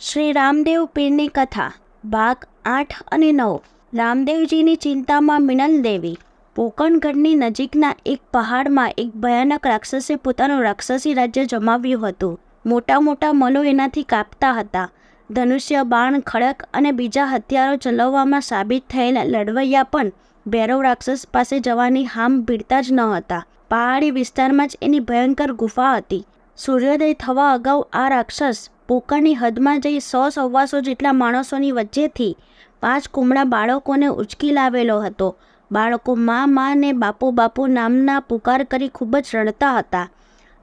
શ્રી રામદેવ પીરની કથા ભાગ આઠ અને નવ. રામદેવજીની ચિંતામાં મિનલ દેવી, પોકણગઢની નજીકના એક પહાડમાં એક ભયાનક રાક્ષસે પોતાનું રાક્ષસી રાજ્ય જમાવ્યું હતું. મોટા મોટા મલો એનાથી કાપતા હતા. ધનુષ્ય, બાણ, ખડક અને બીજા હથિયારો ચલાવવામાં સાબિત થયેલા લડવૈયા પણ ભૈરવ રાક્ષસ પાસે જવાની હામ ભીડતા જ ન હતા. પહાડી વિસ્તારમાં જ એની ભયંકર ગુફા હતી. સૂર્યોદય થવા અગાઉ આ રાક્ષસ પોકરની હદમાં જઈ સો સવ્વાસો જેટલા માણસોની વચ્ચેથી પાંચ કુમળા બાળકોને ઉચકી લાવેલો હતો. બાળકો મા મા ને બાપુ બાપુ નામના પુકાર કરી ખૂબ જ રડતા હતા.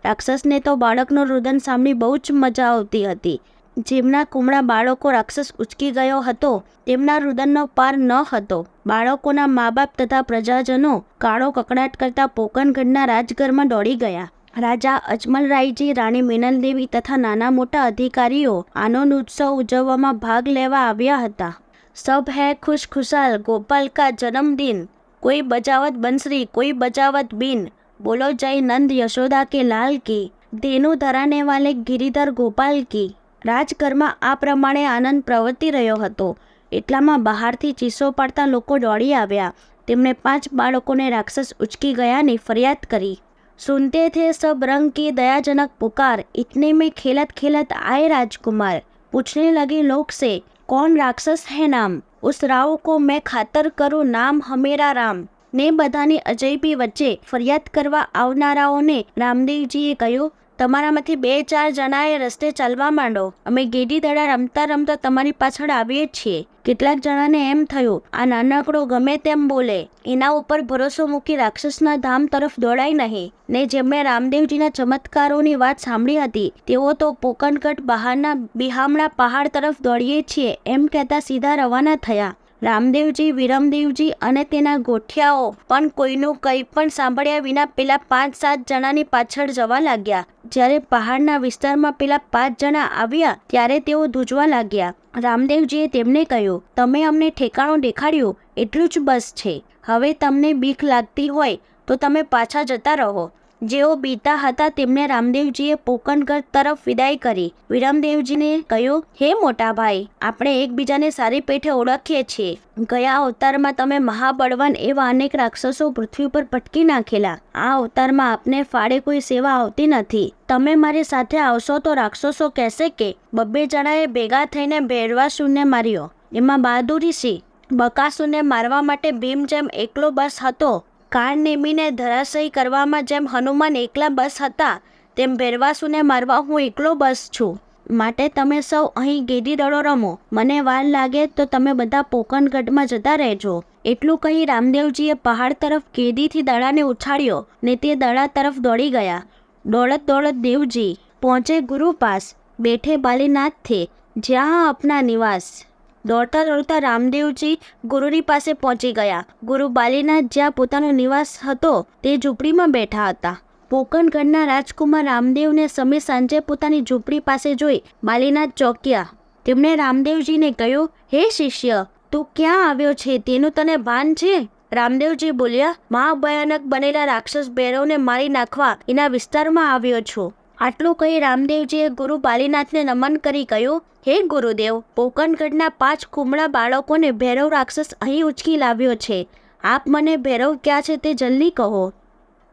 રાક્ષસને તો બાળકનું રુદન સાંભળી બહુ જ મજા આવતી હતી. જેમના કુમળા બાળકો રાક્ષસ ઉચકી ગયો હતો, તેમના રુદનનો પાર ન હતો. બાળકોના મા બાપ તથા પ્રજાજનો કાળો કકડાટ કરતા પોકણગઢના રાજઘરમાં દોડી ગયા. રાજા અજમલરાયજી, રાણી મિનલદેવી તથા નાના મોટા અધિકારીઓ આનંદ ઉત્સવ ઉજવવામાં ભાગ લેવા આવ્યા હતા. સબ હૈ ખુશ ખુશાલ, ગોપાલ કા જન્મદિન, કોઈ બજાવત બંસરી, કોઈ બજાવત બિન, બોલો જય નંદ યશોદા કે લાલ કી દેનુ ધરાને વાલે ગિરિધર ગોપાલ કી. રાજઘરમાં આ પ્રમાણે આનંદ પ્રવર્તી રહ્યો હતો. એટલામાં બહારથી ચીસો પાડતા લોકો દોડી આવ્યા. તેમણે પાંચ બાળકોને રાક્ષસ ઉચકી ગયાની ફરિયાદ કરી. सुनते थे सब रंग की दयाजनक पुकार इतने में खेलत खेलत आए राजकुमार पूछने लगे लोग से कौन राक्षस है नाम उस राव को मैं खातर करूं नाम हमेरा राम ને બધાની અજયબી વચ્ચે ફરિયાદ કરવા આવનારાઓને રામદેવજીએ કહ્યું તમારામાંથી બે ચાર જણાએ રસ્તે ચાલવા માંડો. અમે ગેડી દડા રમતા રમતા તમારી પાછળ આવીએ જ છીએ. કેટલાક જણાને એમ થયું, આ નાનકડો ગમે તેમ બોલે. એના ઉપર ભરોસો મૂકી રાક્ષસના ધામ તરફ દોડાય નહીં. ને જેમણે રામદેવજીના ચમત્કારોની વાત સાંભળી હતી, તેઓ તો પોકણગઢ બહારના બિહામણા પહાડ તરફ દોડીએ છીએ એમ કહેતા સીધા રવાના થયા. રામદેવજી, વિરમદેવજી અને તેના ગોઠિયાઓ પણ કોઈનું કંઈ પણ સાંભળ્યા વિના પેલા પાંચ સાત જણાની પાછળ જવા લાગ્યા. જ્યારે પહાડના વિસ્તારમાં પેલા પાંચ જણા આવ્યા ત્યારે તેઓ ધૂજવા લાગ્યા. રામદેવજીએ તેમને કહ્યું, તમે અમને ઠેકાણું દેખાડ્યું, એટલું જ બસ છે. હવે તમને બીક લાગતી હોય તો તમે પાછા જતા રહો. જેઓ બીતા હતા તેમને રામદેવજીએ પોકણગઢ તરફ વિદાય કરી. વિરમદેવજીને કહ્યું, હે મોટા ભાઈ, આપણે એકબીજાને સારી પેઠે ઓળખીએ છીએ. ગયા અવતારમાં તમે મહાબળવાન એવા અનેક રાક્ષસો પૃથ્વી પર પટકી નાખેલા. આ અવતારમાં આપને ફાળે કોઈ સેવા આવતી નથી. તમે મારી સાથે આવશો તો રાક્ષસો કહેશે કે, બબ્બે જણાએ ભેગા થઈને ભેરવાસુરને માર્યો. એમાં બહાદુરી સિંહ બકાસુરને મારવા માટે ભીમ જેમ એકલો બસ હતો. કાર નેમીને ધરાશયી કરવામાં જેમ હનુમાન એકલા બસ હતા, તેમ ભેરવાસુને મારવા હું એકલો બસ છું. માટે તમે સૌ અહીં ગેડી દડો રમો. મને વાર લાગે તો તમે બધા પોકનગઢમાં જતા રહેજો. એટલું કહી રામદેવજીએ પહાડ તરફ ગેડીથી દડાને ઉછાળ્યો ને તે દડા તરફ દોડી ગયા. દોડત દોડત દેવજી, પહોંચે ગુરુ પાસ બેઠે બાલીનાથ થે જ્યાં અપના નિવાસ. દોડતા દોડતા રામદેવજી ગુરુની પાસે પહોંચી ગયા. ગુરુ બાલીનાથ જ્યાં પોતાનો નિવાસ હતો, તે ઝૂંપડીમાં બેઠા હતા. પોકણગઢના રાજકુમાર રામદેવને સમય સાંજે પોતાની ઝૂંપડી પાસે જોઈ બાલીનાથ ચોક્યા. તેમણે રામદેવજીને કહ્યું, હે શિષ્ય, તું ક્યાં આવ્યો છે? તેનું તને ભાન છે? રામદેવજી બોલ્યા, મહાભયાનક બનેલા રાક્ષસ ભૈરવને મારી નાખવા એના વિસ્તારમાં આવ્યો છું. આટલું કહી રામદેવજીએ ગુરુ બાલીનાથને નમન કરી કહ્યું, હે ગુરુદેવ, પોકણગઢના પાંચ કુમળા બાળકોને ભૈરવ રાક્ષસ અહીં ઉચકી લાવ્યો છે. આપ મને ભૈરવ ક્યાં છે તે જલ્દી કહો.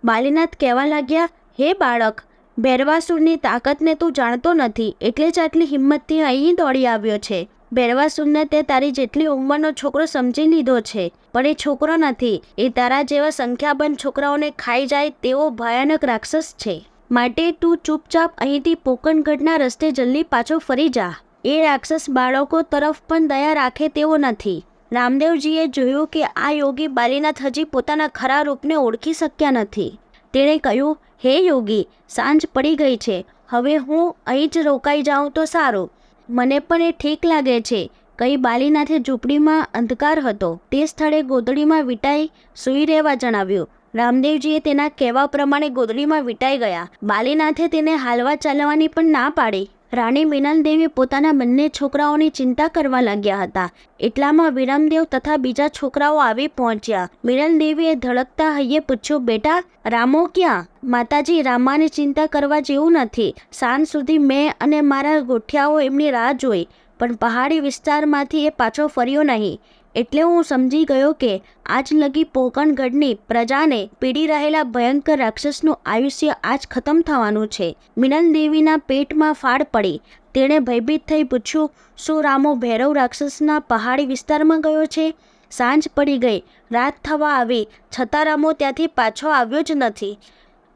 બાલીનાથ કહેવા લાગ્યા, હે બાળક, ભૈરવાસુરની તાકાતને તું જાણતો નથી, એટલે જ આટલી હિંમતથી અહીં દોડી આવ્યો છે. ભૈરવાસુરને તે તારી જેટલી ઉંમરનો છોકરો સમજી લીધો છે, પણ એ છોકરો નથી. એ તારા જેવા સંખ્યાબંધ છોકરાઓને ખાઈ જાય તેવો ભયાનક રાક્ષસ છે. માટે તું ચૂપચાપ અહીંથી પોકણગઢના રસ્તે જલ્દી પાછો ફરી જા. એ રાક્ષસ બાળકો તરફ પણ દયા રાખે તેવો નથી. રામદેવજીએ જોયું કે આ યોગી બાલીનાથ હજી પોતાના ખરા રૂપને ઓળખી શક્યા નથી. તેણે કહ્યું, હે યોગી, સાંજ પડી ગઈ છે. હવે હું અહીં જ રોકાઈ જાઉં તો સારું. મને પણ એ ઠીક લાગે છે. કઈ બાલીનાથે ઝૂંપડીમાં અંધકાર હતો. તે સ્થળે ગોદડીમાં વિટાઈ સૂઈ રહેવા જણાવ્યું. રામદેવજીએ તેના કહેવા પ્રમાણે ગોદડીમાં વિટાઈ ગયા. બાલીનાથે તેને હાલવા ચાલવાની પણ ના પાડી. રાણી મિનલદેવી પોતાના બંને છોકરાઓની ચિંતા કરવા લાગ્યા હતા. એટલામાં વિરમદેવ તથા બીજા છોકરાઓ આવી પહોંચ્યા. મિનલદેવીએ ધડકતા હૈયે પૂછ્યું, બેટા, રામો ક્યાં? માતાજી, રામાની ચિંતા કરવા જેવું નથી. સાંજ સુધી મેં અને મારા ગોઠિયાઓ એમની રાહ જોઈ, પણ પહાડી વિસ્તારમાંથી એ પાછો ફર્યો નહીં. એટલે હું સમજી ગયો કે આજ લગી પોકણગઢની પ્રજાને પીડી રહેલા ભયંકર રાક્ષસનું આયુષ્ય આજ ખતમ થવાનું છે. મિનલ દેવીના પેટમાં ફાળ પડી. તેણે ભયભીત થઈ પૂછ્યું, શું રામો ભૈરવ રાક્ષસના પહાડી વિસ્તારમાં ગયો છે? સાંજ પડી ગઈ. રાત થવા આવી. છતાં રામો ત્યાંથી પાછો આવ્યો જ નથી.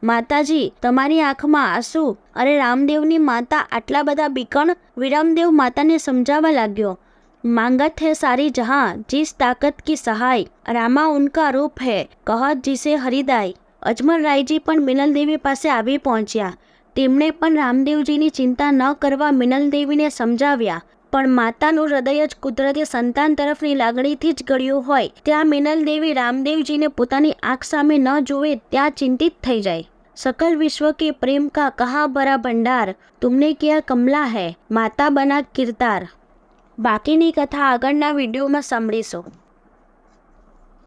માતાજી, તમારી આંખમાં આંસુ? અરે રામદેવની માતા આટલા બધા બીકણ? વિરામદેવ માતાને સમજાવવા લાગ્યો. मांगत है सारी जहाँ जिस ताकत की सहाय रामा उनका रूप है કહત જીસે હરિદાય અજમલ રાયજી પણ મિનલ દેવી પાસે આવી પહોંચ્યા તેમણે પણ રામદેવજીની ચિંતા ન કરવા મિનલ દેવીને સમજાવ્યા પણ માતાનું હૃદય જ કુદરતી સંતાન તરફની લાગણીથી જ ગળ્યું હોય ત્યાં મિનલ દેવી રામદેવજીને પોતાની આંખ સામે ન જોવે ત્યાં ચિંતિત થઈ જાય सकल विश्व के प्रेम का कहाँ भरा भंडार तुमने किया कमला है माता बना किरदार બાકીની કથા આગળના વિડીયોમાં સાંભળીશું.